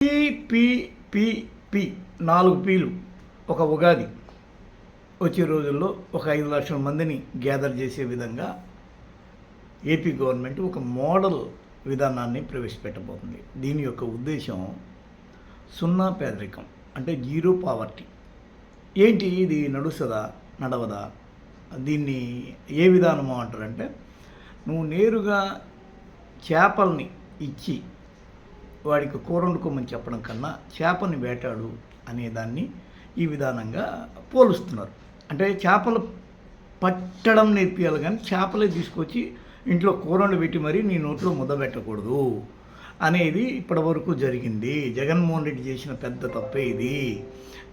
PPP నాలుగు peel ఒక ఉగాది వచ్చే రోజుల్లో ఒక ఐదు లక్షల మందిని గ్యాదర్ చేసే విధంగా ఏపీ గవర్నమెంట్ ఒక మోడల్ విధానాన్ని ప్రవేశపెట్టబోతుంది. దీని యొక్క ఉద్దేశం సున్నా పేదరికం అంటే జీరో పావర్టీ. ఏంటి ఇది నడుస్తుందా నడవదా? దీన్ని ఏ విధానము అంటారంటే నువ్వు నేరుగా చేపల్ని ఇచ్చి వాడికి కూర వండుకోమని చెప్పడం కన్నా చేపని వేటాడు అనేదాన్ని ఈ విధానంగా పోలుస్తున్నారు. అంటే చేపలు పట్టడం నేర్పియాలి కానీ చేపలే తీసుకొచ్చి ఇంట్లో కూరలు పెట్టి మరీ నీ నోట్లో ముద్ద పెట్టకూడదు అనేది ఇప్పటివరకు జరిగింది. జగన్మోహన్ రెడ్డి చేసిన పెద్ద తప్పే ఇది.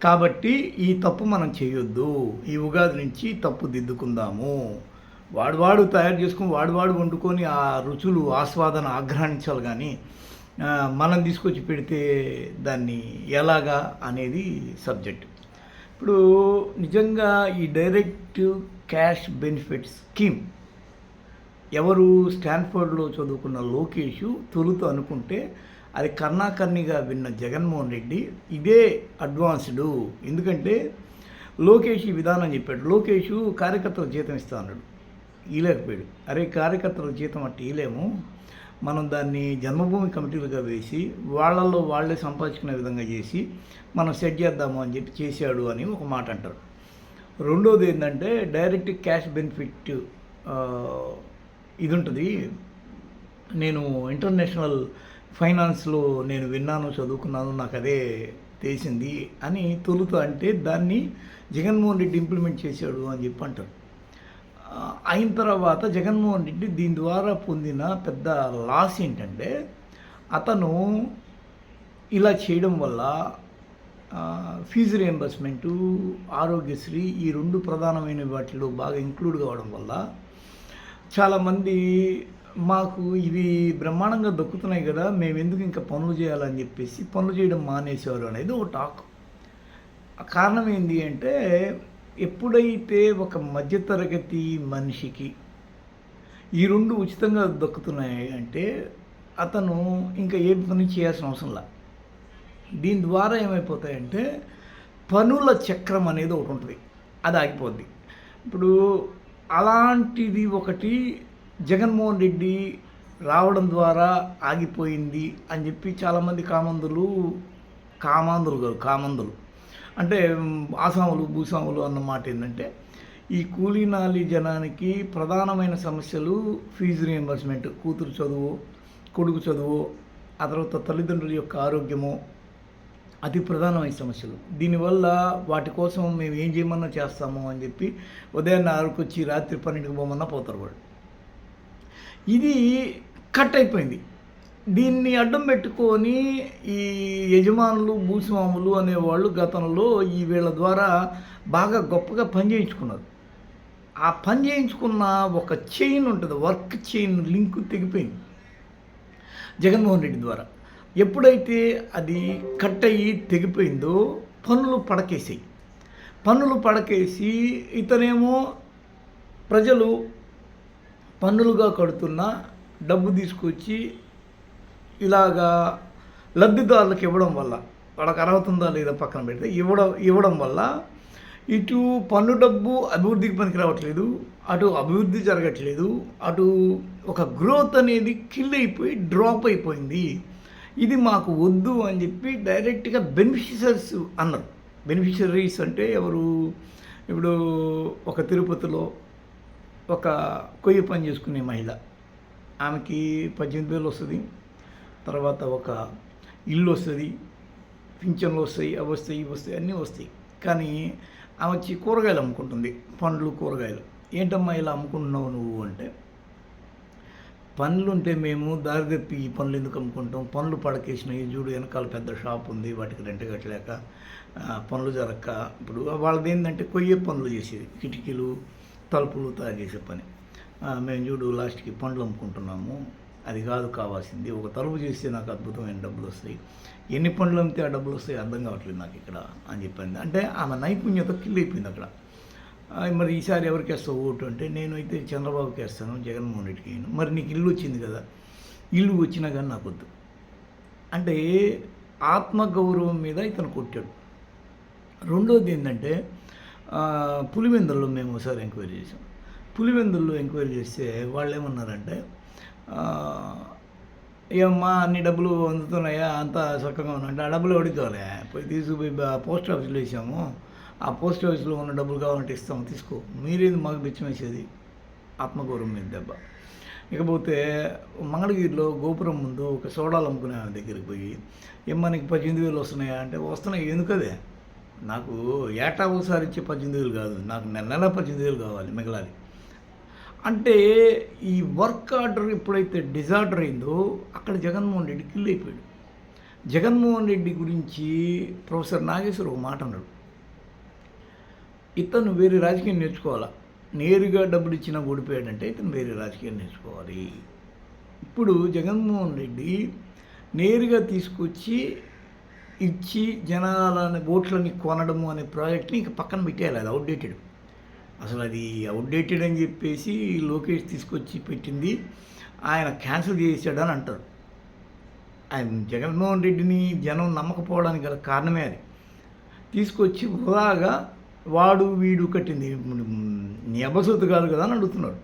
కాబట్టి ఈ తప్పు మనం చేయొద్దు. ఈ ఉగాది నుంచి తప్పు దిద్దుకుందాము. వాడు వాడు తయారు చేసుకుని వాడు వాడు వండుకొని ఆ రుచులు ఆస్వాదన ఆగ్రహించాలి కానీ మనం తీసుకొచ్చి పెడితే దాన్ని ఎలాగా అనేది సబ్జెక్ట్. ఇప్పుడు నిజంగా ఈ డైరెక్ట్ క్యాష్ బెనిఫిట్ స్కీమ్ ఎవరు స్టాన్ఫర్డ్లో చదువుకున్న లోకేష్ తొలుత అనుకుంటే అది కర్ణాకర్ణిగా విన్న జగన్మోహన్ రెడ్డి ఇదే అడ్వాన్స్డ్. ఎందుకంటే లోకేష్ ఈ విధానం చెప్పాడు. లోకేష్ కార్యకర్తల జీతం ఇస్తా అన్నాడు. ఇలేకపోయాడు అరే కార్యకర్తల జీతం అట్టి ఇలేము మనం దాన్ని జన్మభూమి కమిటీలుగా వేసి వాళ్ళల్లో వాళ్ళే సంపాదించుకునే విధంగా చేసి మనం సెట్ చేద్దాము అని చెప్పి చేశాడు అని ఒక మాట అంటారు. రెండోది ఏంటంటే డైరెక్ట్ క్యాష్ బెనిఫిట్ ఇది ఉంటుంది. నేను ఇంటర్నేషనల్ ఫైనాన్స్లో నేను విన్నాను చదువుకున్నాను నాకు అదే తెలిసింది అని తొలుత అంటే దాన్ని జగన్మోహన్ రెడ్డి ఇంప్లిమెంట్ చేశాడు అని చెప్పి అంటారు. అయిన తర్వాత జగన్మోహన్ రెడ్డి దీని ద్వారా పొందిన పెద్ద లాస్ ఏంటంటే అతను ఇలా చేయడం వల్ల ఫీజు రియంబర్స్మెంటు ఆరోగ్యశ్రీ ఈ రెండు ప్రధానమైన వాటిలో బాగా ఇంక్లూడ్ కావడం వల్ల చాలామంది మాకు ఇవి బ్రహ్మాండంగా దొక్కుతున్నాయి కదా మేము ఎందుకు ఇంకా పనులు చేయాలని చెప్పేసి పనులు చేయడం మానేశారు అనేది ఒక టాక్. కారణం ఏంటి అంటే ఎప్పుడైతే ఒక మధ్యతరగతి మనిషికి ఈ రెండు ఉచితంగా దొక్కుతున్నాయి అంటే అతను ఇంకా ఏ పని చేయాల్సిన అవసరం లేదు దీని ద్వారా ఏమైపోతాయంటే పనుల చక్రం అనేది ఒకటి ఉంటుంది. అది ఆగిపోద్ది. ఇప్పుడు అలాంటిది ఒకటి జగన్మోహన్ రెడ్డి రావడం ద్వారా ఆగిపోయింది అని చెప్పి చాలామంది కామందులు కామాంధులు కాదు కామందులు. అంటే ఆసాములు భూసాములు అన్న మాట ఏంటంటే ఈ కూలీనాలి జనానికి ప్రధానమైన సమస్యలు ఫీజు రియంబర్స్మెంట్. కూతురు చదువు కొడుకు చదువు ఆ తర్వాత తల్లిదండ్రుల యొక్క ఆరోగ్యము అతి ప్రధానమైన సమస్యలు. దీనివల్ల వాటి కోసం మేము ఏం చేయమన్నా చేస్తాము అని చెప్పి ఉదయాన్నే ఆరుకొచ్చి రాత్రి పన్నెండుకి పోమన్నా పోతారు వాళ్ళు. ఇది కట్ అయిపోయింది. దీన్ని అడ్డం పెట్టుకొని ఈ యజమానులు భూస్వాములు అనేవాళ్ళు గతంలో ఈ వీళ్ళ ద్వారా బాగా గొప్పగా పని చేయించుకున్నారు. ఆ పని చేయించుకున్న ఒక చైన్ ఉంటుంది వర్క్ చైన్ లింక్ తెగిపోయింది జగన్మోహన్ రెడ్డి ద్వారా. ఎప్పుడైతే అది కట్ అయ్యి తెగిపోయిందో పనులు పడకేసాయి పన్నులు పడకేసి ఇతనేమో ప్రజలు పన్నులుగా కడుతున్న డబ్బు తీసుకొచ్చి ఇలాగా లబ్ధిదారులకు ఇవ్వడం వల్ల వాళ్ళకి అర్హత ఉందా లేదా పక్కన పెడితే ఇవ్వడం ఇవ్వడం వల్ల ఇటు పన్ను డబ్బు అభివృద్ధికి పనికి రావట్లేదు అటు అభివృద్ధి జరగట్లేదు అటు ఒక గ్రోత్ అనేది కిల్ అయిపోయి డ్రాప్ అయిపోయింది. ఇది మాకు వద్దు అని చెప్పి డైరెక్ట్గా బెనిఫిషరీస్ అన్నారు. బెనిఫిషరీస్ అంటే ఎవరు? ఇప్పుడు ఒక తిరుపతిలో ఒక కొయ్య పని చేసుకునే మహిళ. ఆమెకి పద్దెనిమిది వేలు వస్తుంది. తర్వాత ఒక ఇల్లు వస్తుంది పింఛన్లు వస్తాయి అవి వస్తాయి ఇవి వస్తాయి అన్నీ వస్తాయి. కానీ ఆమె వచ్చి కూరగాయలు అమ్ముకుంటుంది పండ్లు కూరగాయలు. ఏంటమ్మా ఇలా అమ్ముకుంటున్నావు నువ్వు అంటే పండ్లు ఉంటే మేము దారిదప్పి ఈ పనులు ఎందుకు అమ్ముకుంటాం? పనులు పడకేసినాయి చూడు వెనకాల పెద్ద షాప్ ఉంది వాటికి రెంట్ కట్టలేక పనులు జరగక ఇప్పుడు వాళ్ళది ఏంటంటే కొయ్యే పనులు చేసేది కిటికీలు తలుపులు తయారు చేసే పని మేము చూడు లాస్ట్కి పండ్లు అమ్ముకుంటున్నాము. అది కాదు కావాల్సింది. ఒక తలుపు చేస్తే నాకు అద్భుతమైన డబ్బులు వస్తాయి. ఎన్ని పనులు అమ్మితే ఆ డబ్బులు వస్తాయి అర్థం కావట్లేదు నాకు ఇక్కడ అని చెప్పింది అంటే ఆమె నైపుణ్యత కిల్ అయిపోయింది అక్కడ. మరి ఈసారి ఎవరికి వేస్తావు ఓటు అంటే నేను అయితే చంద్రబాబుకి వేస్తాను జగన్మోహన్ రెడ్డికి వేయను. మరి నీకు ఇల్లు వచ్చింది కదా ఇల్లు వచ్చినా కానీ నాకు వద్దు. అంటే ఆత్మగౌరవం మీద ఇతను కొట్టాడు. రెండోది ఏంటంటే ఆ, మేము ఒకసారి ఎంక్వైరీ చేసాం పులివెందుల్లో ఎంక్వైరీ చేస్తే వాళ్ళు ఏమన్నారంటే ఆ, ఏమ్మా అన్ని డబ్బులు అందుతున్నాయా? అంతా చక్కగా ఉందంటే ఆ డబ్బులు అడుగుతాలే పోయి తీసుకుపోయి పోస్ట్ ఆఫీస్లో వేసాము. ఆ పోస్ట్ ఆఫీస్లో ఉన్న డబ్బులు కావాలంటే ఇస్తాము తీసుకో. మీరేది మాకు బిచ్చమేసేది? ఆత్మగౌరవం మీద దెబ్బ. ఇకపోతే మంగళగిరిలో గోపురం ముందు ఒక సోడాలు అమ్ముకునే ఆయన దగ్గరికి పోయి ఏమ్మా నీకు పద్దెనిమిది వేలు వస్తున్నాయా? అంటే వస్తున్నాయి ఎందుకదే? నాకు ఏటా ఒకసారి ఇచ్చే పద్దెనిమిది వేలు కాదు. నాకు నెల నెల పద్దెనిమిది వేలు కావాలి మిగలాలి అంటే ఈ వర్క్ ఆర్డర్ ఎప్పుడైతే డిజార్డర్ అయిందో అక్కడ జగన్మోహన్ రెడ్డి కిల్ అయిపోయాడు. జగన్మోహన్ రెడ్డి గురించి ప్రొఫెసర్ నాగేశ్వర్ ఒక మాట అన్నాడు. ఇతను వేరే రాజకీయం నేర్చుకోవాలా? నేరుగా డబ్బులు ఇచ్చినా ఓడిపోయాడంటే ఇతను వేరే రాజకీయం నేర్చుకోవాలి. ఇప్పుడు జగన్మోహన్ రెడ్డి నేరుగా తీసుకొచ్చి ఇచ్చి జనాలని ఓట్లని కొనడము అనే ప్రాజెక్ట్ని ఇక పక్కన పెట్టేయాలి అది అవుట్డేటెడ్ అసలు అది అవుట్డేటెడ్ అని చెప్పేసి లోకేష్ తీసుకొచ్చి పెట్టింది. ఆయన క్యాన్సిల్ చేసాడని అంటారు. ఆయన జగన్మోహన్ రెడ్డిని జనం నమ్మకపోవడానికి గల కారణమే అది. తీసుకొచ్చి వృధాగా వాడు వీడు కట్టింది. నీ కాదు కదా అని అడుగుతున్నాడు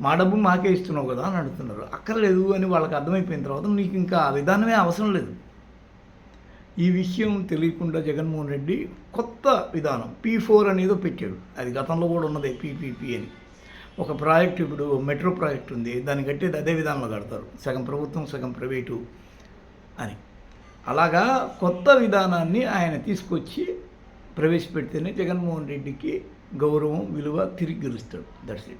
మా డబ్బు మాకే ఇస్తున్నావు కదా అని అడుగుతున్నారు. అక్కర్లేదు అని వాళ్ళకి అర్థమైపోయిన తర్వాత నీకు ఇంకా విధానమే అవసరం లేదు. ఈ విషయం తెలియకుండా జగన్మోహన్ రెడ్డి కొత్త విధానం పీ ఫోర్ అనేదో పెట్టాడు. అది గతంలో కూడా ఉన్నది పీపీపీ అని. ఒక ప్రాజెక్ట్ ఇప్పుడు మెట్రో ప్రాజెక్ట్ ఉంది. దాన్ని కట్టేది అదే విధానంలో కడతారు. సగం ప్రభుత్వం సగం ప్రైవేటు అని. అలాగా కొత్త విధానాన్ని ఆయన తీసుకొచ్చి ప్రవేశపెడితేనే జగన్మోహన్ రెడ్డికి గౌరవం విలువ తిరిగి గెలుస్తాడు. That's it